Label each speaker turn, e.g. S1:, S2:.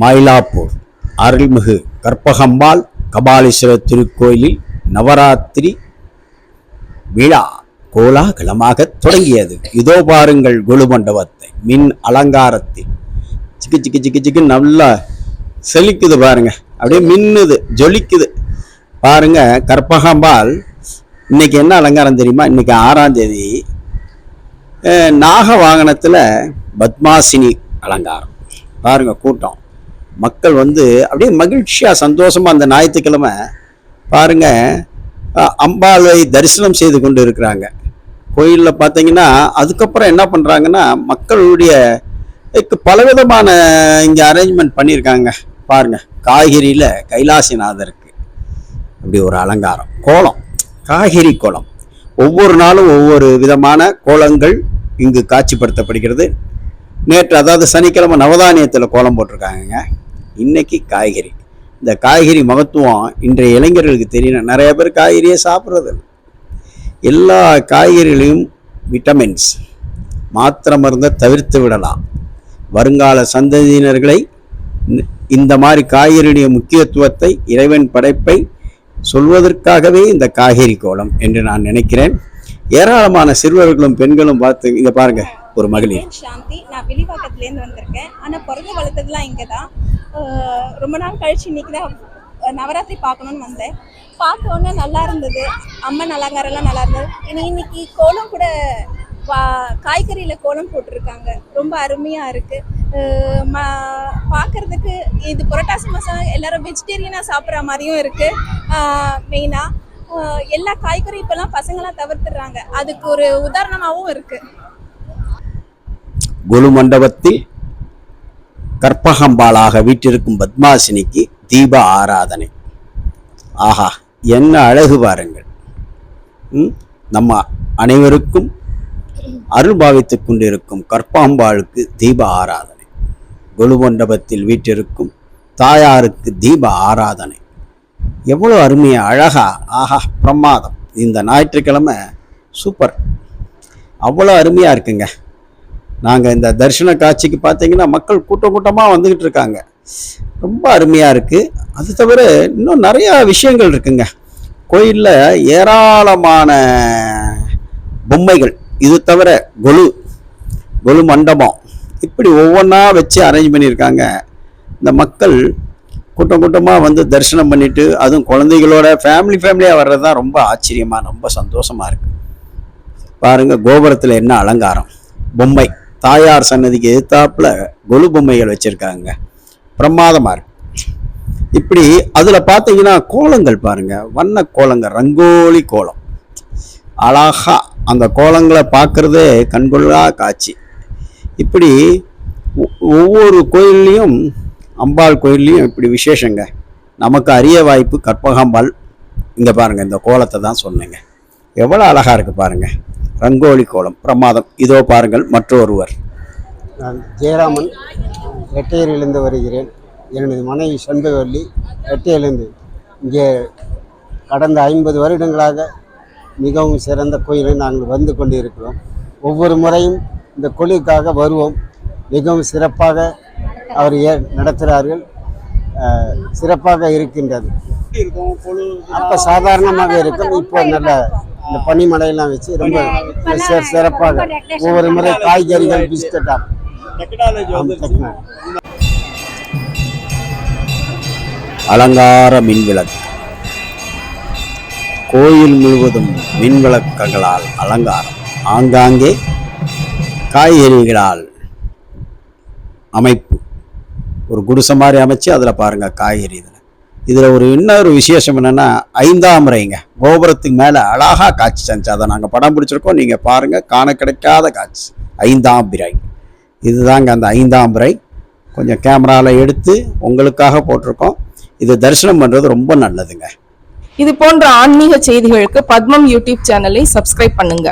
S1: மயிலாப்பூர் அருள்மிகு கற்பகம்பாள் கபாலீஸ்வரர் திருக்கோயிலில் நவராத்திரி விழா கோலாகலமாக தொடங்கியது. இதோ பாருங்கள் குழு மண்டபத்தை மின் அலங்காரத்தில். சிக்கு சிக்கு சிக்கு சிக்கு நல்லா செழிக்குது பாருங்க. அப்படியே மின்னுது ஜொலிக்குது. பாருங்க கற்பகம்பாள் இன்னைக்கு என்ன அலங்காரம் தெரியுமா? இன்னைக்கு ஆறாம் தேதி நாக வாகனத்தில் பத்மாசினி அலங்காரம். பாருங்க கூட்டம். மக்கள் வந்து அப்படியே மகிழ்ச்சியாக சந்தோஷமாக அந்த ஞாயிற்றுக்கிழமை பாருங்க அம்பாளை தரிசனம் செய்து கொண்டு இருக்கிறாங்க. கோயிலில் பார்த்தீங்கன்னா அதுக்கப்புறம் என்ன பண்ணுறாங்கன்னா மக்களுடைய பலவிதமான இங்கே அரேஞ்ச்மெண்ட் பண்ணியிருக்காங்க. பாருங்கள் காய்கறியில் கைலாசிநாதருக்கு அப்படி ஒரு அலங்காரம். கோலம் காய்கறி கோலம். ஒவ்வொரு நாளும் ஒவ்வொரு விதமான கோலங்கள் இங்கு காட்சிப்படுத்தப்படுகிறது. நேற்று அதாவது சனிக்கிழமை நவதானியத்தில் கோலம் போட்டிருக்காங்கங்க. இன்னைக்கு காய்கறி. இந்த காய்கறி மகத்துவம் இன்றைய இளைஞர்களுக்கு தெரியணும் நிறைய பேர் காய்கறியே சாப்பிட்றது எல்லா காய்கறிகளையும் விட்டமின்ஸ் மாத்திரை மருந்தை தவிர்த்து விடலாம். வருங்கால சந்ததியினர்களை இந்த- மாதிரி காய்கறியுடைய முக்கியத்துவத்தை இறைவன் படைப்பை சொல்வதற்காகவே இந்த காய்கறி கோலம் என்று நான் நினைக்கிறேன். ஏராளமான சிறுவர்களும் பெண்களும் பார்த்து இதை பாருங்க ஒரு மகளிர்.
S2: சாந்தி நான் வெளிவாக்கத்துலேருந்து வந்திருக்கேன். ஆனால் பிறந்து வளர்த்ததுலாம் இங்கே தான் ரொம்ப நாள் கழிச்சு இன்னைக்கு தான் நவராத்திரி பார்க்கணுன்னு வந்தேன். பார்க்க உடனே நல்லா இருந்தது. அம்மன் அலங்காரம்லாம் நல்லா இருந்தது. இனி இன்னைக்கு கோலம் கூட வா காய்கறியில் கோலம் போட்டிருக்காங்க. ரொம்ப அருமையாக இருக்குது ம பார்க்குறதுக்கு இது புரட்டாசி மாதம் எல்லாரும் வெஜிடேரியனாக சாப்பிட்ற மாதிரியும் இருக்குது மெயினாக எல்லா காய்கறி இப்போல்லாம் பசங்களாம் தவிர்த்துடுறாங்க. அதுக்கு ஒரு உதாரணமாகவும் இருக்குது
S1: குரு மண்டபத்தில் கற்பகம்பாளாக வீட்டிருக்கும் பத்மாசினிக்கு தீப ஆராதனை. ஆஹா என்ன அழகு பாருங்கள். ம்? நம்ம அனைவருக்கும் அருள் பாவித்துக் கொண்டிருக்கும் கற்பகம்பாளுக்கு தீப ஆராதனை. குரு மண்டபத்தில் வீட்டிருக்கும் தாயாருக்கு தீப ஆராதனை. எவ்வளோ அருமையா அழகா ஆஹா பிரமாதம். இந்த ஞாயிற்றுக்கிழமை சூப்பர். அவ்வளோ அருமையாக இருக்குங்க. நாங்கள் இந்த தரிசன காட்சிக்கு பார்த்தீங்கன்னா மக்கள் கூட்டம் கூட்டமாக வந்துக்கிட்டு இருக்காங்க. ரொம்ப அருமையாக இருக்குது அது தவிர இன்னும் நிறையா விஷயங்கள் இருக்குங்க. கோயிலில் ஏராளமான பொம்மைகள். இது தவிர கொலு கொலு மண்டபம். இப்படி ஒவ்வொன்றா வச்சு அரேஞ்ச் பண்ணியிருக்காங்க. இந்த மக்கள் கூட்டம் கூட்டமாக வந்து தரிசனம் பண்ணிட்டு அதுவும் குழந்தைகளோட ஃபேமிலி ஃபேமிலியாக வர்றது தான் ரொம்ப ஆச்சரியமாக ரொம்ப சந்தோஷமாக இருக்குது பாருங்கள் கோபுரத்தில் என்ன அலங்காரம். பொம்மை. தாயார் சன்னதிக்கு எதிர்த்தாப்புல கொலு பொம்மைகள் வச்சிருக்காங்க. பிரமாதமா இருக்கு. இப்படி அதுல பார்த்தீங்கன்னா கோலங்கள் பாருங்க. வண்ண கோலங்கள் ரங்கோலி கோலம். அழகா அந்த கோலங்களை பார்க்கறதே கண்கொள்ளா காட்சி. இப்படி ஒவ்வொரு கோயில்லையும் அம்பாள் கோயில்லையும் இப்படி விசேஷங்க. நமக்கு அரிய வாய்ப்பு கற்பகாம்பாள். இங்க பாருங்க இந்த கோலத்தை தான் சொன்னேங்க. எவ்வளோ அழகா இருக்கு பாருங்கள் ரங்கோலி கோலம். பிரமாதம். இதோ பாருங்கள் மற்றொருவர்.
S3: நான் ஜெயராமன் ரெட்டையரிலிருந்து வருகிறேன். எனது மனைவி செண்பகவல்லி ரெட்டையிலிருந்து இங்கே கடந்த ஐம்பது வருடங்களாக மிகவும் சிறந்த கோயிலில் நாங்கள் வந்து கொண்டிருக்கிறோம். ஒவ்வொரு முறையும் இந்த கோயிலுக்காக வருவோம். மிகவும் சிறப்பாக அவர் ஏ நடத்துகிறார்கள். சிறப்பாக இருக்கின்றது. அப்போ சாதாரணமாக இருக்கும். இப்போ நல்ல இந்த பனிமலையெல்லாம் வச்சு ரொம்ப சிறப்பாக ஒவ்வொரு முறை காய்கறிகள் பிஸ்கட்
S1: அலங்கார மின்விளக்கு. கோயில் முழுவதும் மின்விளக்குகளால் அலங்காரம். ஆங்காங்கே காய்கறிகளால் அமைப்பு. ஒரு குடிசை மாதிரி அமைச்சு அதில் பாருங்க காய்கறி இதில். இதில் ஒரு இன்னொரு விசேஷம் என்னென்னா ஐந்தாம் முறைங்க. கோபுரத்துக்கு மேலே அழகா காட்சி செஞ்சு அதை நாங்கள் படம் பிடிச்சிருக்கோம் நீங்கள் பாருங்கள் காண கிடைக்காத காட்சி. ஐந்தாம் பிறை. இதுதாங்க அந்த ஐந்தாம் பிறை. கொஞ்சம் கேமராவில் எடுத்து உங்களுக்காக போட்டிருக்கோம். இது தரிசனம் பண்ணுறது ரொம்ப நல்லதுங்க.
S4: இது போன்ற ஆன்மீக செய்திகளுக்கு பத்மம் யூடியூப் சேனலை சப்ஸ்கிரைப் பண்ணுங்க.